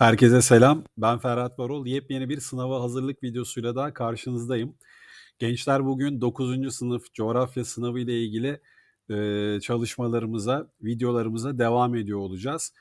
Herkese selam. Ben Ferhat Varol. Yepyeni bir sınava hazırlık videosuyla daha karşınızdayım. Gençler bugün 9. sınıf coğrafya sınavı ile ilgili e, çalışmalarımıza, videolarımıza devam ediyor olacağız.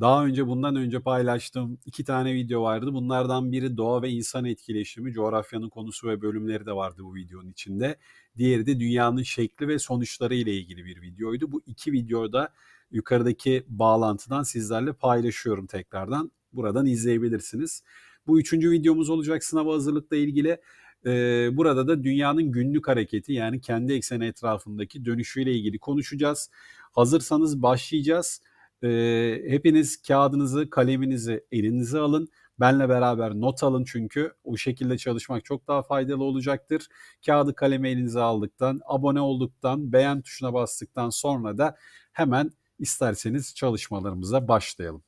Daha önce bundan önce paylaştığım iki tane video vardı. Bunlardan biri doğa ve insan etkileşimi, coğrafyanın konusu ve bölümleri de vardı bu videonun içinde. Diğeri de dünyanın şekli ve sonuçları ile ilgili bir videoydu. Bu iki videoda yukarıdaki bağlantıdan sizlerle paylaşıyorum tekrardan buradan izleyebilirsiniz. Bu üçüncü videomuz olacak sınava hazırlıkla ilgili. Ee, burada da dünyanın günlük hareketi yani kendi ekseni etrafındaki dönüşüyle ilgili konuşacağız. Hazırsanız başlayacağız. Ee, hepiniz kağıdınızı, kaleminizi elinize alın. Benle beraber not alın çünkü o şekilde çalışmak çok daha faydalı olacaktır. Kağıdı kalemi elinize aldıktan, abone olduktan, beğen tuşuna bastıktan sonra da hemen isterseniz çalışmalarımıza başlayalım.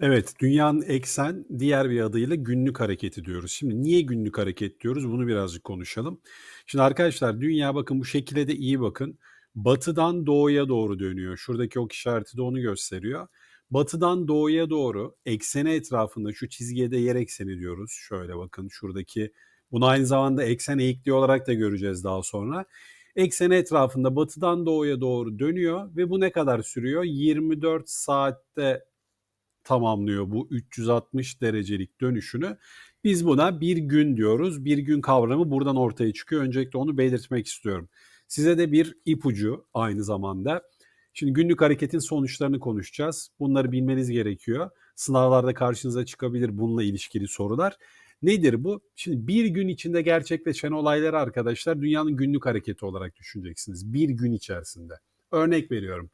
Evet, dünyanın eksen diğer bir adıyla günlük hareketi diyoruz. Şimdi niye günlük hareket diyoruz? Bunu birazcık konuşalım. Şimdi arkadaşlar dünya bakın bu şekilde de iyi bakın. Batıdan doğuya doğru dönüyor. Şuradaki ok işareti de onu gösteriyor. Batıdan doğuya doğru ekseni etrafında şu çizgiye de yer ekseni diyoruz. Şöyle bakın şuradaki bunu aynı zamanda eksen eğikliği olarak da göreceğiz daha sonra. Ekseni etrafında batıdan doğuya doğru dönüyor ve bu ne kadar sürüyor? 24 saatte tamamlıyor bu 360 derecelik dönüşünü. Biz buna bir gün diyoruz. Bir gün kavramı buradan ortaya çıkıyor. Öncelikle onu belirtmek istiyorum. Size de bir ipucu aynı zamanda. Şimdi günlük hareketin sonuçlarını konuşacağız. Bunları bilmeniz gerekiyor. Sınavlarda karşınıza çıkabilir bununla ilişkili sorular. Nedir bu? Şimdi bir gün içinde gerçekleşen olayları arkadaşlar dünyanın günlük hareketi olarak düşüneceksiniz. Bir gün içerisinde. Örnek veriyorum.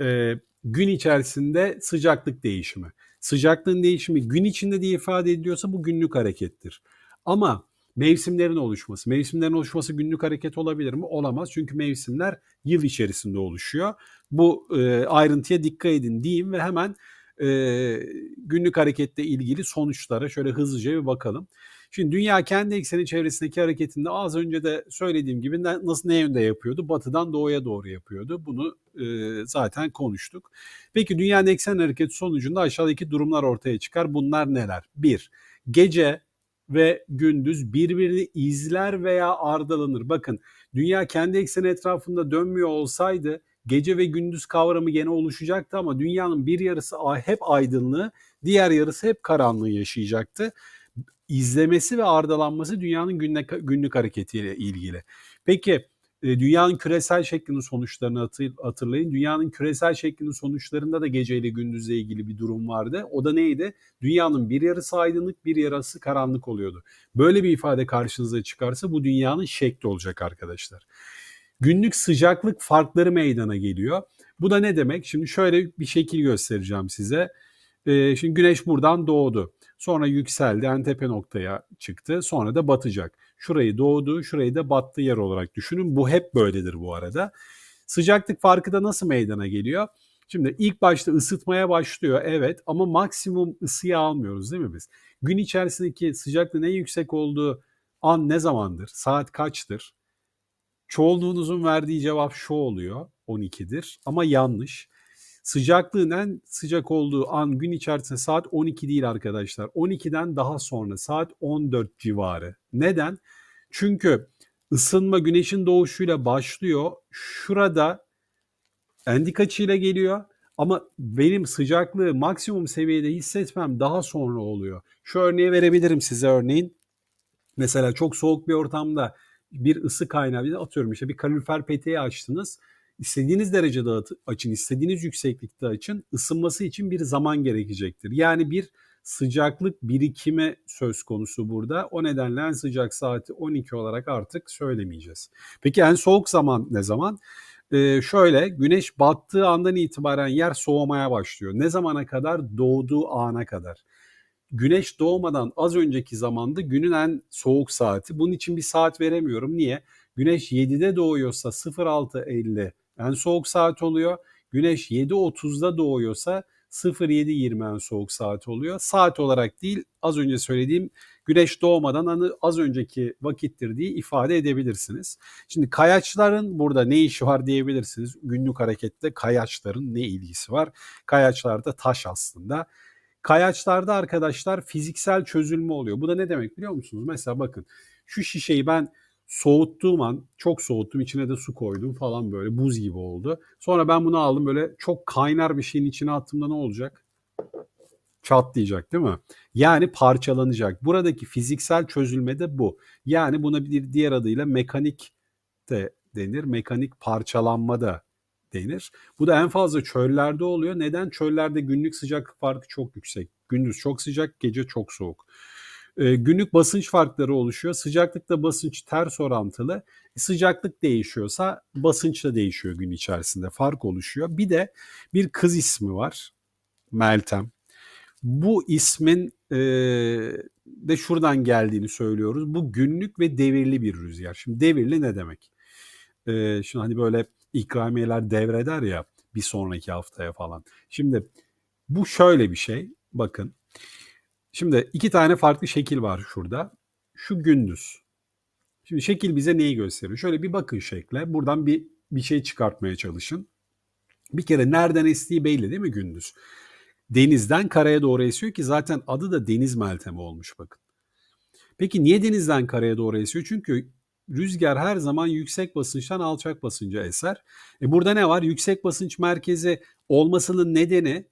Ee, gün içerisinde sıcaklık değişimi. Sıcaklığın değişimi gün içinde diye ifade ediliyorsa bu günlük harekettir. Ama mevsimlerin oluşması, mevsimlerin oluşması günlük hareket olabilir mi? Olamaz. Çünkü mevsimler yıl içerisinde oluşuyor. Bu e, ayrıntıya dikkat edin diyeyim ve hemen e, günlük hareketle ilgili sonuçlara şöyle hızlıca bir bakalım. Şimdi dünya kendi ekseni çevresindeki hareketinde az önce de söylediğim gibi nasıl ne yönde yapıyordu? Batıdan doğuya doğru yapıyordu. Bunu e, zaten konuştuk. Peki dünyanın eksen hareketi sonucunda aşağıdaki durumlar ortaya çıkar. Bunlar neler? Bir, gece ve gündüz birbirini izler veya ardalanır. Bakın dünya kendi ekseni etrafında dönmüyor olsaydı gece ve gündüz kavramı gene oluşacaktı ama dünyanın bir yarısı hep aydınlığı, diğer yarısı hep karanlığı yaşayacaktı izlemesi ve ardalanması dünyanın günlük, günlük hareketiyle ilgili. Peki e, dünyanın küresel şeklinin sonuçlarını hatırlayın. Dünyanın küresel şeklinin sonuçlarında da geceyle gündüzle ilgili bir durum vardı. O da neydi? Dünyanın bir yarısı aydınlık, bir yarısı karanlık oluyordu. Böyle bir ifade karşınıza çıkarsa bu dünyanın şekli olacak arkadaşlar. Günlük sıcaklık farkları meydana geliyor. Bu da ne demek? Şimdi şöyle bir şekil göstereceğim size. Ee, şimdi güneş buradan doğdu. Sonra yükseldi en tepe noktaya çıktı. Sonra da batacak. Şurayı doğdu, şurayı da battığı yer olarak düşünün. Bu hep böyledir bu arada. Sıcaklık farkı da nasıl meydana geliyor? Şimdi ilk başta ısıtmaya başlıyor evet ama maksimum ısıyı almıyoruz değil mi biz? Gün içerisindeki sıcaklığın en yüksek olduğu an ne zamandır? Saat kaçtır? Çoğunluğunuzun verdiği cevap şu oluyor 12'dir ama yanlış. Sıcaklığın en sıcak olduğu an gün içerisinde saat 12 değil arkadaşlar. 12'den daha sonra saat 14 civarı. Neden? Çünkü ısınma güneşin doğuşuyla başlıyor. Şurada endik açıyla geliyor. Ama benim sıcaklığı maksimum seviyede hissetmem daha sonra oluyor. Şu örneği verebilirim size örneğin. Mesela çok soğuk bir ortamda bir ısı kaynağı atıyorum işte bir kalorifer peteği açtınız istediğiniz derecede açın, istediğiniz yükseklikte açın. Isınması için bir zaman gerekecektir. Yani bir sıcaklık birikimi söz konusu burada. O nedenle en sıcak saati 12 olarak artık söylemeyeceğiz. Peki en soğuk zaman ne zaman? Ee, şöyle güneş battığı andan itibaren yer soğumaya başlıyor. Ne zamana kadar? Doğduğu ana kadar. Güneş doğmadan az önceki zamanda günün en soğuk saati. Bunun için bir saat veremiyorum. Niye? Güneş 7'de doğuyorsa 06.50 en soğuk saat oluyor. Güneş 7.30'da doğuyorsa 07.20 en soğuk saat oluyor. Saat olarak değil az önce söylediğim güneş doğmadan hani az önceki vakittir diye ifade edebilirsiniz. Şimdi kayaçların burada ne işi var diyebilirsiniz. Günlük harekette kayaçların ne ilgisi var? Kayaçlar da taş aslında. Kayaçlarda arkadaşlar fiziksel çözülme oluyor. Bu da ne demek biliyor musunuz? Mesela bakın şu şişeyi ben soğuttuğum an çok soğuttum içine de su koydum falan böyle buz gibi oldu. Sonra ben bunu aldım böyle çok kaynar bir şeyin içine attığımda ne olacak? Çatlayacak değil mi? Yani parçalanacak. Buradaki fiziksel çözülme de bu. Yani buna bir diğer adıyla mekanik de denir. Mekanik parçalanma da denir. Bu da en fazla çöllerde oluyor. Neden? Çöllerde günlük sıcaklık farkı çok yüksek. Gündüz çok sıcak, gece çok soğuk. Ee, günlük basınç farkları oluşuyor. Sıcaklıkta basınç ters orantılı. E, sıcaklık değişiyorsa basınç da değişiyor gün içerisinde. Fark oluşuyor. Bir de bir kız ismi var. Meltem. Bu ismin e, de şuradan geldiğini söylüyoruz. Bu günlük ve devirli bir rüzgar. Şimdi devirli ne demek? E, şimdi hani böyle ikramiyeler devreder ya bir sonraki haftaya falan. Şimdi bu şöyle bir şey. Bakın. Şimdi iki tane farklı şekil var şurada. Şu gündüz. Şimdi şekil bize neyi gösteriyor? Şöyle bir bakın şekle. Buradan bir bir şey çıkartmaya çalışın. Bir kere nereden estiği belli değil mi gündüz? Denizden karaya doğru esiyor ki zaten adı da deniz meltemi olmuş bakın. Peki niye denizden karaya doğru esiyor? Çünkü rüzgar her zaman yüksek basınçtan alçak basınca eser. E burada ne var? Yüksek basınç merkezi olmasının nedeni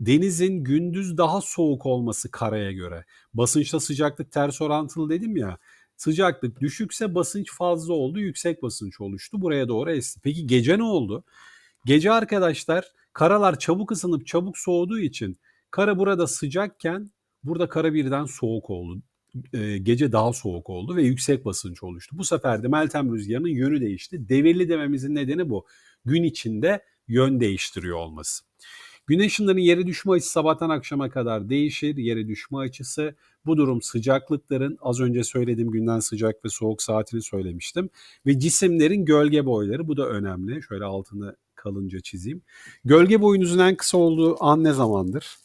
denizin gündüz daha soğuk olması karaya göre. Basınçta sıcaklık ters orantılı dedim ya. Sıcaklık düşükse basınç fazla oldu, yüksek basınç oluştu. Buraya doğru esti. Peki gece ne oldu? Gece arkadaşlar karalar çabuk ısınıp çabuk soğuduğu için kara burada sıcakken burada kara birden soğuk oldu e, gece daha soğuk oldu ve yüksek basınç oluştu. Bu sefer de Meltem rüzgarının yönü değişti. Devirli dememizin nedeni bu. Gün içinde yön değiştiriyor olması. Güneş ışınlarının yere düşme açısı sabahtan akşama kadar değişir. Yere düşme açısı bu durum sıcaklıkların az önce söylediğim günden sıcak ve soğuk saatini söylemiştim. Ve cisimlerin gölge boyları bu da önemli. Şöyle altını kalınca çizeyim. Gölge boyunuzun en kısa olduğu an ne zamandır?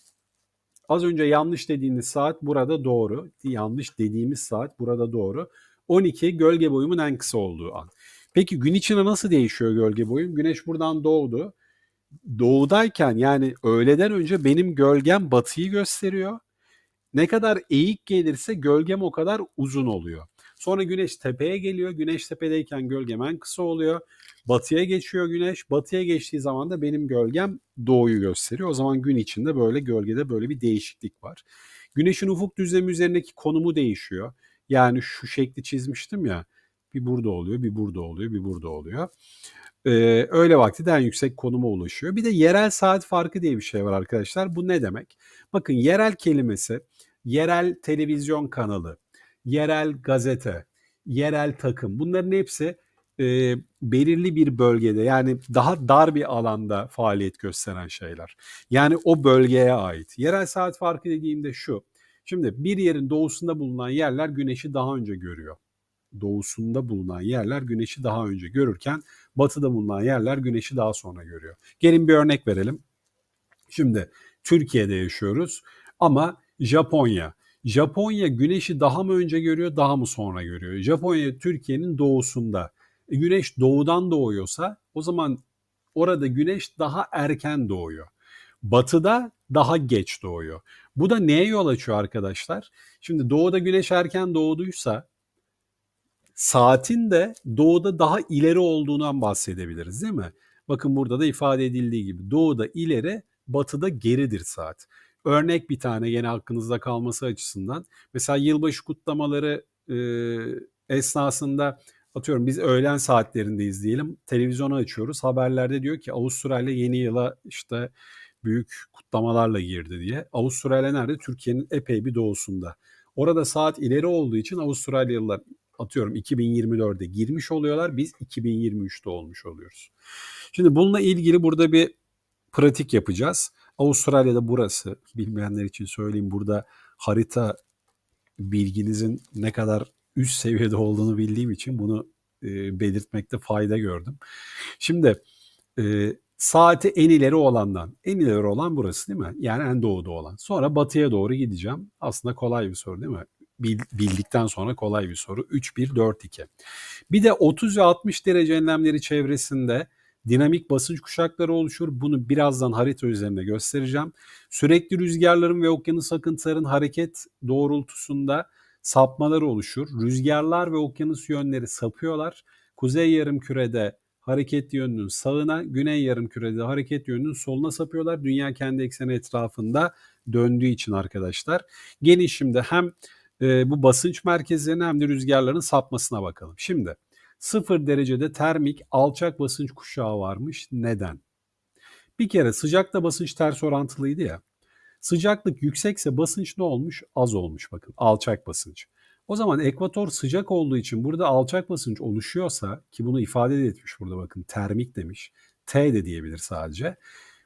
Az önce yanlış dediğiniz saat burada doğru. Yanlış dediğimiz saat burada doğru. 12 gölge boyumun en kısa olduğu an. Peki gün içinde nasıl değişiyor gölge boyum? Güneş buradan doğdu. Doğudayken yani öğleden önce benim gölgem batıyı gösteriyor. Ne kadar eğik gelirse gölgem o kadar uzun oluyor. Sonra güneş tepeye geliyor. Güneş tepedeyken gölgem en kısa oluyor. Batıya geçiyor güneş. Batıya geçtiği zaman da benim gölgem doğuyu gösteriyor. O zaman gün içinde böyle gölgede böyle bir değişiklik var. Güneşin ufuk düzlemi üzerindeki konumu değişiyor. Yani şu şekli çizmiştim ya. Bir burada oluyor, bir burada oluyor, bir burada oluyor. Ee, öğle vakti de en yüksek konuma ulaşıyor. Bir de yerel saat farkı diye bir şey var arkadaşlar. Bu ne demek? Bakın yerel kelimesi yerel televizyon kanalı, yerel gazete, yerel takım bunların hepsi e, belirli bir bölgede yani daha dar bir alanda faaliyet gösteren şeyler. Yani o bölgeye ait. Yerel saat farkı dediğimde şu. Şimdi bir yerin doğusunda bulunan yerler güneşi daha önce görüyor. Doğusunda bulunan yerler güneşi daha önce görürken batıda bulunan yerler güneşi daha sonra görüyor. Gelin bir örnek verelim. Şimdi Türkiye'de yaşıyoruz ama Japonya. Japonya güneşi daha mı önce görüyor, daha mı sonra görüyor? Japonya Türkiye'nin doğusunda. E, güneş doğudan doğuyorsa o zaman orada güneş daha erken doğuyor. Batıda daha geç doğuyor. Bu da neye yol açıyor arkadaşlar? Şimdi doğuda güneş erken doğduysa saatin de doğuda daha ileri olduğundan bahsedebiliriz değil mi? Bakın burada da ifade edildiği gibi doğuda ileri, batıda geridir saat. Örnek bir tane yine aklınızda kalması açısından. Mesela yılbaşı kutlamaları e, esnasında atıyorum biz öğlen saatlerindeyiz diyelim. Televizyonu açıyoruz. Haberlerde diyor ki Avustralya yeni yıla işte büyük kutlamalarla girdi diye. Avustralya nerede? Türkiye'nin epey bir doğusunda. Orada saat ileri olduğu için Avustralyalılar atıyorum 2024'de girmiş oluyorlar. Biz 2023'te olmuş oluyoruz. Şimdi bununla ilgili burada bir pratik yapacağız. Avustralya'da burası. Bilmeyenler için söyleyeyim. Burada harita bilginizin ne kadar üst seviyede olduğunu bildiğim için bunu e, belirtmekte fayda gördüm. Şimdi e, saati en ileri olandan, en ileri olan burası değil mi? Yani en doğuda olan. Sonra batıya doğru gideceğim. Aslında kolay bir soru değil mi? Bildikten sonra kolay bir soru. 3-1-4-2. Bir de 30 ve 60 derece enlemleri çevresinde dinamik basınç kuşakları oluşur. Bunu birazdan harita üzerinde göstereceğim. Sürekli rüzgarların ve okyanus akıntıların hareket doğrultusunda sapmaları oluşur. Rüzgarlar ve okyanus yönleri sapıyorlar. Kuzey yarım kürede hareket yönünün sağına, güney yarım kürede hareket yönünün soluna sapıyorlar. Dünya kendi ekseni etrafında döndüğü için arkadaşlar. Gelin şimdi hem bu basınç merkezlerine hem de rüzgarların sapmasına bakalım. Şimdi sıfır derecede termik alçak basınç kuşağı varmış. Neden? Bir kere sıcakta basınç ters orantılıydı ya. Sıcaklık yüksekse basınç ne olmuş? Az olmuş bakın alçak basınç. O zaman ekvator sıcak olduğu için burada alçak basınç oluşuyorsa ki bunu ifade de etmiş burada bakın termik demiş. T de diyebilir sadece.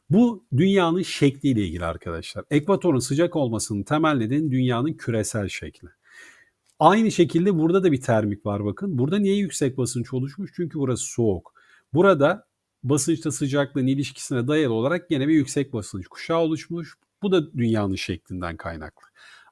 Bu dünyanın şekliyle ilgili arkadaşlar. Ekvatorun sıcak olmasının temel nedeni dünyanın küresel şekli. Aynı şekilde burada da bir termik var bakın. Burada niye yüksek basınç oluşmuş? Çünkü burası soğuk. Burada basınçla sıcaklığın ilişkisine dayalı olarak yine bir yüksek basınç kuşağı oluşmuş. Bu da dünyanın şeklinden kaynaklı.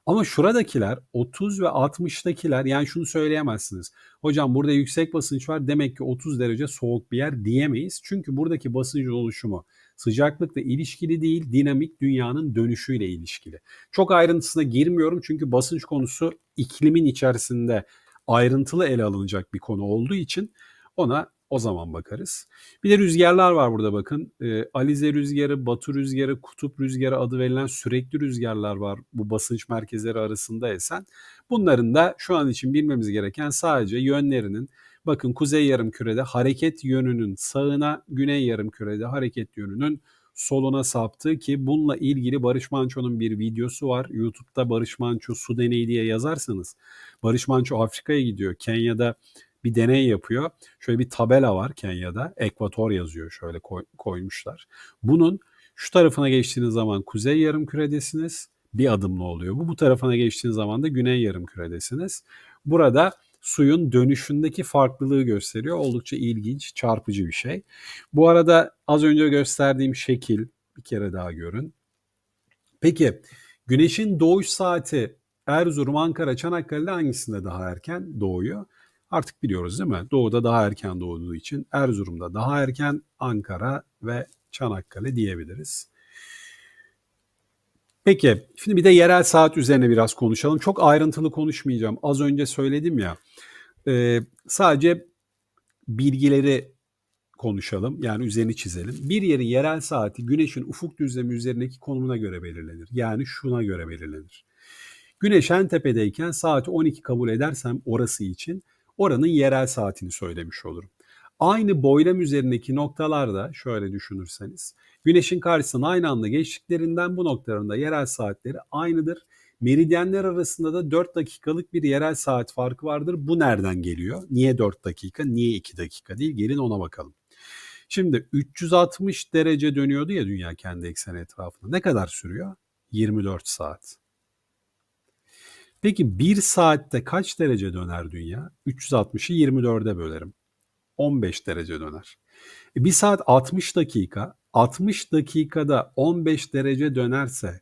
Ama şuradakiler 30 ve 60'dakiler yani şunu söyleyemezsiniz. Hocam burada yüksek basınç var demek ki 30 derece soğuk bir yer diyemeyiz. Çünkü buradaki basıncın oluşumu sıcaklıkla ilişkili değil, dinamik dünyanın dönüşüyle ilişkili. Çok ayrıntısına girmiyorum çünkü basınç konusu iklimin içerisinde ayrıntılı ele alınacak bir konu olduğu için ona o zaman bakarız. Bir de rüzgarlar var burada bakın. E, Alize rüzgarı, Batu rüzgarı, Kutup rüzgarı adı verilen sürekli rüzgarlar var bu basınç merkezleri arasında esen. Bunların da şu an için bilmemiz gereken sadece yönlerinin bakın kuzey yarım kürede hareket yönünün sağına, güney yarım kürede hareket yönünün soluna saptı ki bununla ilgili Barış Manço'nun bir videosu var. YouTube'da Barış Manço su deneyi diye yazarsanız Barış Manço Afrika'ya gidiyor. Kenya'da bir deney yapıyor. Şöyle bir tabela var Kenya'da. Ekvator yazıyor şöyle koy, koymuşlar. Bunun şu tarafına geçtiğiniz zaman kuzey yarım küredesiniz. Bir adımlı oluyor bu. Bu tarafına geçtiğiniz zaman da güney yarım küredesiniz. Burada suyun dönüşündeki farklılığı gösteriyor. Oldukça ilginç, çarpıcı bir şey. Bu arada az önce gösterdiğim şekil bir kere daha görün. Peki güneşin doğuş saati Erzurum, Ankara, Çanakkale'de hangisinde daha erken doğuyor? Artık biliyoruz değil mi? Doğuda daha erken doğduğu için Erzurum'da daha erken, Ankara ve Çanakkale diyebiliriz. Peki şimdi bir de yerel saat üzerine biraz konuşalım. Çok ayrıntılı konuşmayacağım. Az önce söyledim ya. E, sadece bilgileri konuşalım. Yani üzerini çizelim. Bir yerin yerel saati güneşin ufuk düzlemi üzerindeki konumuna göre belirlenir. Yani şuna göre belirlenir. Güneş en tepedeyken saati 12 kabul edersem orası için oranın yerel saatini söylemiş olurum. Aynı boylam üzerindeki noktalarda şöyle düşünürseniz güneşin karşısına aynı anda geçtiklerinden bu noktalarında yerel saatleri aynıdır. Meridyenler arasında da 4 dakikalık bir yerel saat farkı vardır. Bu nereden geliyor? Niye 4 dakika, niye 2 dakika değil? Gelin ona bakalım. Şimdi 360 derece dönüyordu ya dünya kendi ekseni etrafında. Ne kadar sürüyor? 24 saat. Peki 1 saatte kaç derece döner dünya? 360'ı 24'e bölerim. 15 derece döner. E 1 saat 60 dakika. 60 dakikada 15 derece dönerse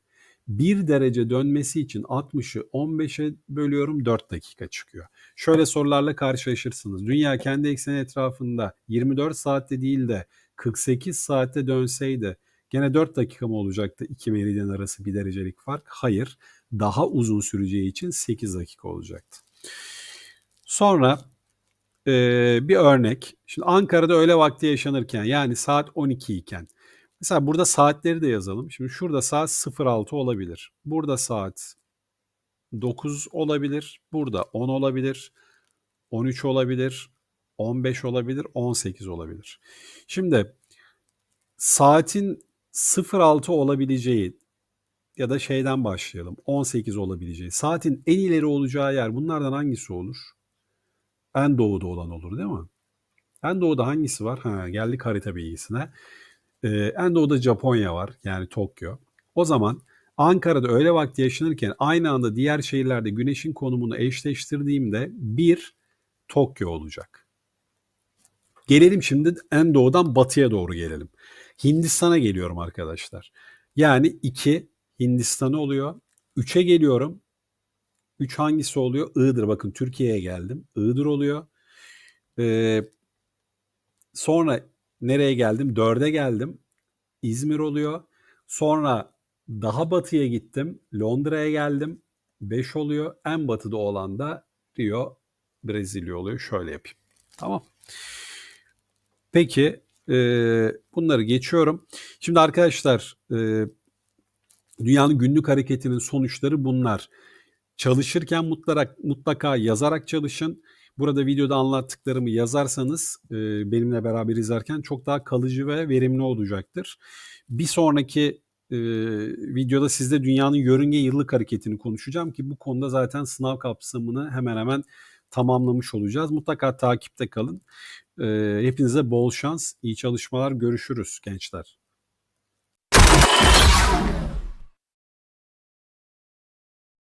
1 derece dönmesi için 60'ı 15'e bölüyorum 4 dakika çıkıyor. Şöyle sorularla karşılaşırsınız. Dünya kendi ekseni etrafında 24 saatte değil de 48 saatte dönseydi gene 4 dakika mı olacaktı iki meridyen arası bir derecelik fark? Hayır. Daha uzun süreceği için 8 dakika olacaktı. Sonra e, bir örnek. Şimdi Ankara'da öğle vakti yaşanırken yani saat 12 iken Mesela burada saatleri de yazalım. Şimdi şurada saat 06 olabilir. Burada saat 9 olabilir. Burada 10 olabilir. 13 olabilir. 15 olabilir. 18 olabilir. Şimdi saatin 06 olabileceği ya da şeyden başlayalım. 18 olabileceği. Saatin en ileri olacağı yer bunlardan hangisi olur? En doğuda olan olur değil mi? En doğuda hangisi var? Ha, geldik harita bilgisine. Ee, en doğuda Japonya var yani Tokyo. O zaman Ankara'da öğle vakti yaşanırken aynı anda diğer şehirlerde güneşin konumunu eşleştirdiğimde bir Tokyo olacak. Gelelim şimdi en doğudan batıya doğru gelelim. Hindistan'a geliyorum arkadaşlar. Yani 2 Hindistan'ı oluyor. 3'e geliyorum. 3 hangisi oluyor? Iğdır. Bakın Türkiye'ye geldim. Iğdır oluyor. Ee, sonra Nereye geldim? 4'e geldim. İzmir oluyor. Sonra daha batıya gittim. Londra'ya geldim. 5 oluyor. En batıda olan da Rio, Brezilya oluyor. Şöyle yapayım. Tamam. Peki e, bunları geçiyorum. Şimdi arkadaşlar e, dünyanın günlük hareketinin sonuçları bunlar. Çalışırken mutlaka, mutlaka yazarak çalışın. Burada videoda anlattıklarımı yazarsanız e, benimle beraber izlerken çok daha kalıcı ve verimli olacaktır. Bir sonraki e, videoda sizde dünyanın yörünge yıllık hareketini konuşacağım ki bu konuda zaten sınav kapsamını hemen hemen tamamlamış olacağız. Mutlaka takipte kalın. E, hepinize bol şans, iyi çalışmalar. Görüşürüz gençler.